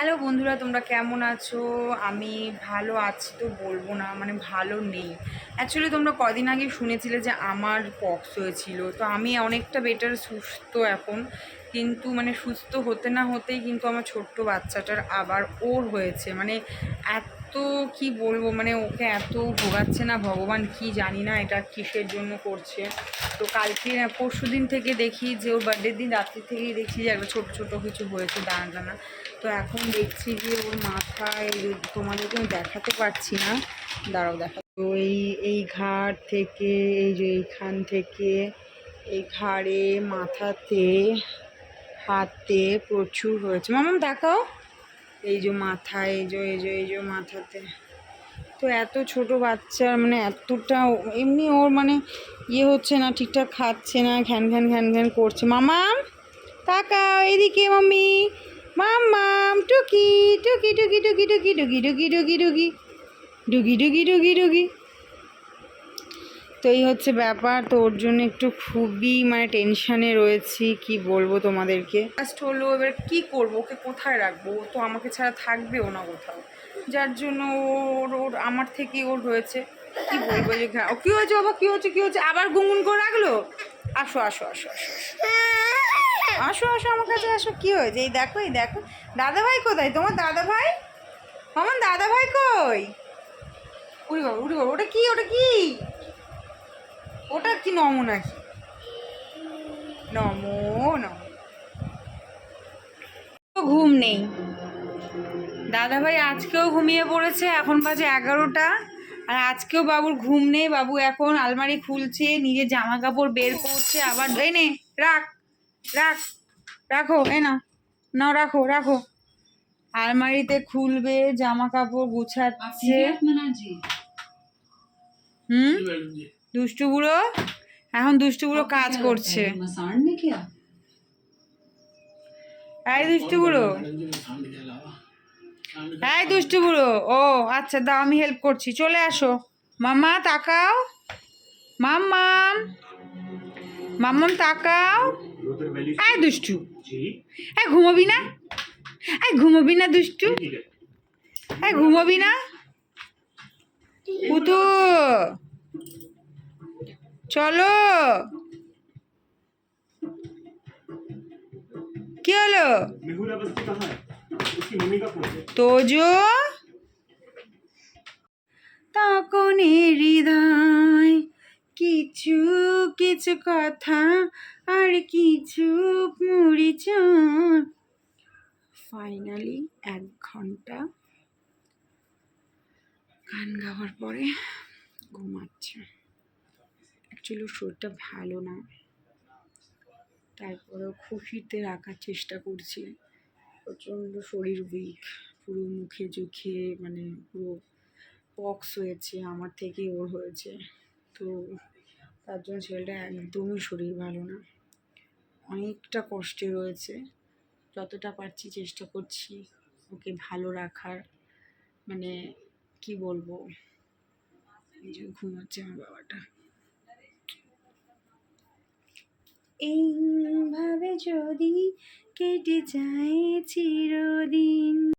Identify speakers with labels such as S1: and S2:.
S1: Hello বন্ধুরা, তোমরা কেমন আছো? আমি ভালো আছি তো বলব না মানে ভালো নেই। অ্যাকচুয়ালি তোমরা কদিন আগে শুনেছিলে যে আমার পক্স হয়েছিল, তো আমি অনেকটা বেটার সুস্থ এখন। কিন্তু মানে সুস্থ হতে না হতেই কিন্তু আমার ছোট্ট বাচ্চাটার আবার ওর হয়েছে। মানে এত কি বলব মানে ওকে এত ভোগাচ্ছে না ভগবান, কি জানি না এটা কিসের জন্য করছে। তো কালকে পরশু দিন থেকে দেখি যে ওর বার্থডের দিন রাত্রি থেকেই দেখছি যে একটা ছোটো ছোটো কিছু হয়েছে দানা দানা তো এখন দেখছি যে ওর মাথায় তোমাদেরকে আমি দেখাতে পারছি না। দাঁড়াও দেখা তো এই এই ঘাট থেকে, এই যে এইখান থেকে, এই ঘাড়ে, মাথাতে, হাতে প্রচুর হয়েছে। মামাম, দেখাও। এই যে মাথা এই যে এই যে এই যে মাথাতে তো এত ছোট বাচ্চার মানে এতটা এমনি ওর মানে ইয়ে হচ্ছে না ঠিকঠাক খাচ্ছে না ঘ্যান ঘ্যান ঘ্যান ঘ্যান করছে মামাম তাকাও এদিকে মাম্মি মাম্মাম টুকি টুকি টুকি টুকি টুকি টুকি টুকি টুকি টুকি ডুগি ডুগি ডুগি ডুগি তো এই হচ্ছে ব্যাপার। তো ওর জন্য একটু খুবই মানে টেনশানে রয়েছি, কি বলব তোমাদেরকে? ফার্স্ট হলো এবার কি করব, ওকে কোথায় রাখব? তো আমাকে ছাড়া থাকবেও না কোথাও। যার জন্য ওর ওর, আমার থেকে ওর হয়েছে। কি বলব যে ও কী হয়েছে বাবা? কী হচ্ছে কী হচ্ছে আবার গুনগুন করে রাখল? আসো আসো আসো আসো আসো। আসো আমার কাছে আসো। কী হয়েছে? এই দেখো এই দেখো। দাদা ভাই কোথায়? তোমার দাদা ভাই আমার দাদা ভাই কই? উড়ি বাবা উড়ি বাবা ওটা কি? ওটা কি? ওটা কি নম নাকি? নম নম। ঘুম নেই। দাদা ভাই আজকেও ঘুমিয়ে পড়েছে এখন বাজে এগারোটা। আর আজকেও বাবুর ঘুম নেই বাবু এখন আলমারি খুলছে নিজের জামা কাপড় বের করছে আবার এই নে রাখ রাখ রাখো এ না না রাখো রাখো। আলমারিতে খুলবে জামা কাপড় গুছাচ্ছে হুম? দুষ্টু বুড়ো? এখন দুষ্টু বুড়ো কাজ করছে। এই দুষ্টু বুড়ো। এই দুষ্টু বুড়ো। ও আচ্ছা দাও আমি হেল্প করছি। চলে আসো। মাম্মা তাকাও। মাম্মাম। মাম্মাম তাকাও। এই দুষ্টু। এ ঘুমোবি না? এই ঘুমোবি না দুষ্টু? এই ঘুমোবি না? পুতু। চলো। কি হলো? তোজো? তখন হৃদয় কিছু কিছু কথা আর কিছু মরিচ ফাইনালি এক ঘণ্টা গান গাওয়ার পরে ঘুমাচ্ছে। অ্যাকচুয়ালি শরীরটা ভালো না। তারপরেও খুশিতে রাখার চেষ্টা করছি। প্রচণ্ড শরীর উইক পুরো মুখে চোখে মানে পুরো পক্স হয়েছে, আমার থেকে ওর হয়েছে। তো তার জন্য ছেলেটা একদমই শরীর ভালো না। অনেকটা কষ্টে রয়েছে। যতটা পারছি চেষ্টা করছি ওকে ভালো রাখার। মানে কি বলব? এই যে ঘুমাচ্ছে আমার বাবাটা। এইভাবে যদি কেটে যায় চিরদিন।